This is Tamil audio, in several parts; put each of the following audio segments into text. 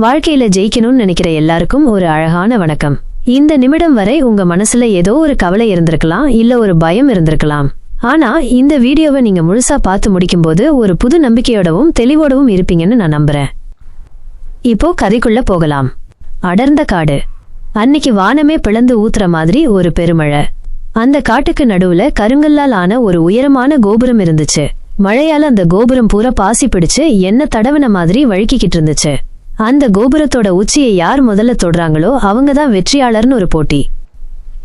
வாழ்க்கையில ஜெயிக்கணும்னு நினைக்கிற எல்லாருக்கும் ஒரு அழகான வணக்கம். இந்த நிமிடம் வரை உங்க மனசுல ஏதோ ஒரு கவலை இருந்திருக்கலாம் இல்ல ஒரு பயம் இருந்திருக்கலாம். ஆனா இந்த வீடியோவை நீங்க முழுசா பார்த்து முடிக்கும்போது ஒரு புது நம்பிக்கையோடவும் தெளிவோடவும் இருப்பீங்கன்னு நான் நம்புறேன். இப்போ கதைக்குள்ள போகலாம். அடர்ந்த காடு. அன்னைக்கு வானமே பிளந்து ஊத்துற மாதிரி ஒரு பெருமழை. அந்த காட்டுக்கு நடுவுல கருங்கல்லால் ஆன ஒரு உயரமான கோபுரம் இருந்துச்சு. மழையால அந்த கோபுரம் பூரா பாசி பிடிச்சு என்ன தடவின மாதிரி வழுக்கிக்கிட்டு இருந்துச்சு. அந்த கோபுரத்தோட உச்சியை யார் முதல்ல தொடுறாங்களோ அவங்க தான் வெற்றியாளர்னு ஒரு போட்டி.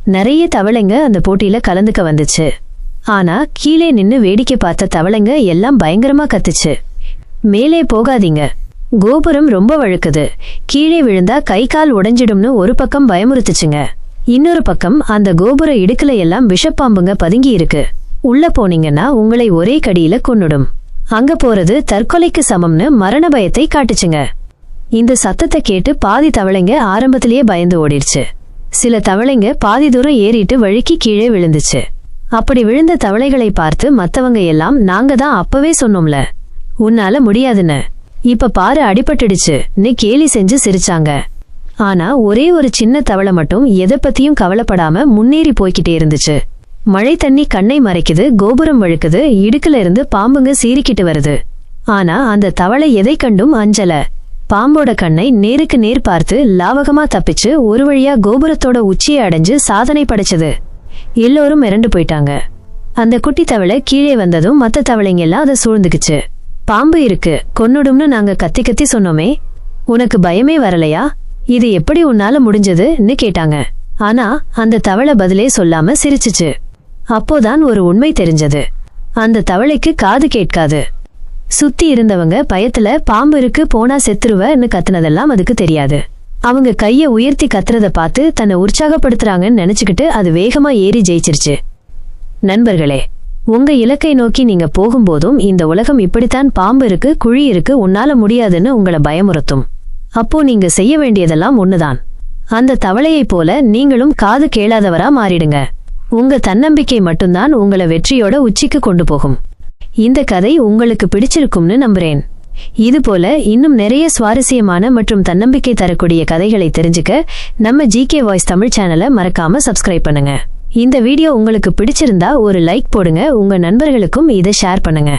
நிறைய தவளைங்க அந்த போட்டியில கலந்துக்க வந்துச்சு. ஆனா கீழே நின்னு வேடிக்கை பார்த்த தவளைங்க எல்லாம் பயங்கரமா கத்துச்சு. மேலே போகாதீங்க. கோபுரம் ரொம்ப வழுக்குது. கீழே விழுந்தா கை கால் உடைஞ்சிடும்னு ஒரு பக்கம் பயமுறுத்துச்சுங்க. இன்னொரு பக்கம் அந்த கோபுர இடுக்குல எல்லாம் விஷப்பாம்புங்க பதுங்கி இருக்கு. உள்ள போனீங்கன்னா உங்களை ஒரே கடியில கொன்னுடும். அங்க போறது தற்கொலைக்கு சமம்னு மரண பயத்தை காட்டுச்சுங்க. இந்த சத்தத்தை கேட்டு பாதி தவளைங்க ஆரம்பத்திலேயே பயந்து ஓடிடுச்சு. சில தவளைங்க பாதி தூரம் ஏறிட்டு வழுக்கி கீழே விழுந்துச்சு. அப்படி விழுந்த தவளைகளை பார்த்து மத்தவங்க எல்லாம் நாங்க தான் அப்பவே சொன்னோம்ல. உன்னால முடியாதுன்னு. இப்ப பாரு அடிபட்டுடுச்சு. நீ கேலி செஞ்சு சிரிச்சாங்க. ஆனா ஒரே ஒரு சின்ன தவளை மட்டும் எதை பத்தியும் கவலைப்படாம முன்னேறி போய்கிட்டே இருந்துச்சு. மழை தண்ணி கண்ணை மறைக்குது கோபுரம் வழுக்குது இடுக்குல இருந்து பாம்புங்க சீறிக்கிட்டு வருது. ஆனா அந்த தவளை எதை கண்டும் அஞ்சல. பாம்போட கண்ணை நேருக்கு நேர் பார்த்து லாவகமா தப்பிச்சு ஒரு வழியா கோபுரத்தோட உச்சியை அடைஞ்சு சாதனை படைச்சது. எல்லோரும் மிரண்டு போயிட்டாங்க. அந்த குட்டி தவளை கீழே வந்ததும் மத்த தவளைங்க எல்லாம் அதை சூழ்ந்துக்குச்சு. பாம்பு இருக்கு கொன்னுடும்னு நாங்க கத்தி கத்தி சொன்னோமே உனக்கு பயமே வரலையா? இது எப்படி உன்னால முடிஞ்சதுன்னு கேட்டாங்க. ஆனா அந்த தவளை பதிலே சொல்லாம சிரிச்சுச்சு. அப்போதான் ஒரு உண்மை தெரிஞ்சது. அந்த தவளைக்கு காது கேட்காது. சுத்தி இருந்தவங்க பயத்துல பாம்பு இருக்கு போனா செத்துருவன்னு கத்துனதெல்லாம் அதுக்கு தெரியாது. அவங்க கைய உயர்த்தி கத்துறத பார்த்து தன்னை உற்சாகப்படுத்துறாங்கன்னு நினைச்சுக்கிட்டு அது வேகமா ஏறி ஜெயிச்சிருச்சு. நண்பர்களே உங்க இலக்கை நோக்கி நீங்க போகும்போதும் இந்த உலகம் இப்படித்தான் பாம்பு இருக்கு குழி இருக்கு உன்னால முடியாதுன்னு உங்களை பயமுறுத்தும். அப்போ நீங்க செய்ய வேண்டியதெல்லாம் ஒண்ணுதான். அந்த தவளையைப் போல நீங்களும் காது கேளாதவரா மாறிடுங்க. உங்க தன்னம்பிக்கை மட்டும்தான் உங்களை வெற்றியோட உச்சிக்கு கொண்டு போகும். இந்த கதை உங்களுக்கு பிடிச்சிருக்கும்னு நம்புறேன். இதுபோல இன்னும் நிறைய சுவாரஸ்யமான மற்றும் தன்னம்பிக்கை தரக்கூடிய கதைகளை தெரிஞ்சுக்க நம்ம ஜிகே வாய்ஸ் தமிழ் சேனலை மறக்காம சப்ஸ்கிரைப் பண்ணுங்க. இந்த வீடியோ உங்களுக்கு பிடிச்சிருந்தா ஒரு லைக் போடுங்க உங்க நண்பர்களுக்கும் இதை ஷேர் பண்ணுங்க.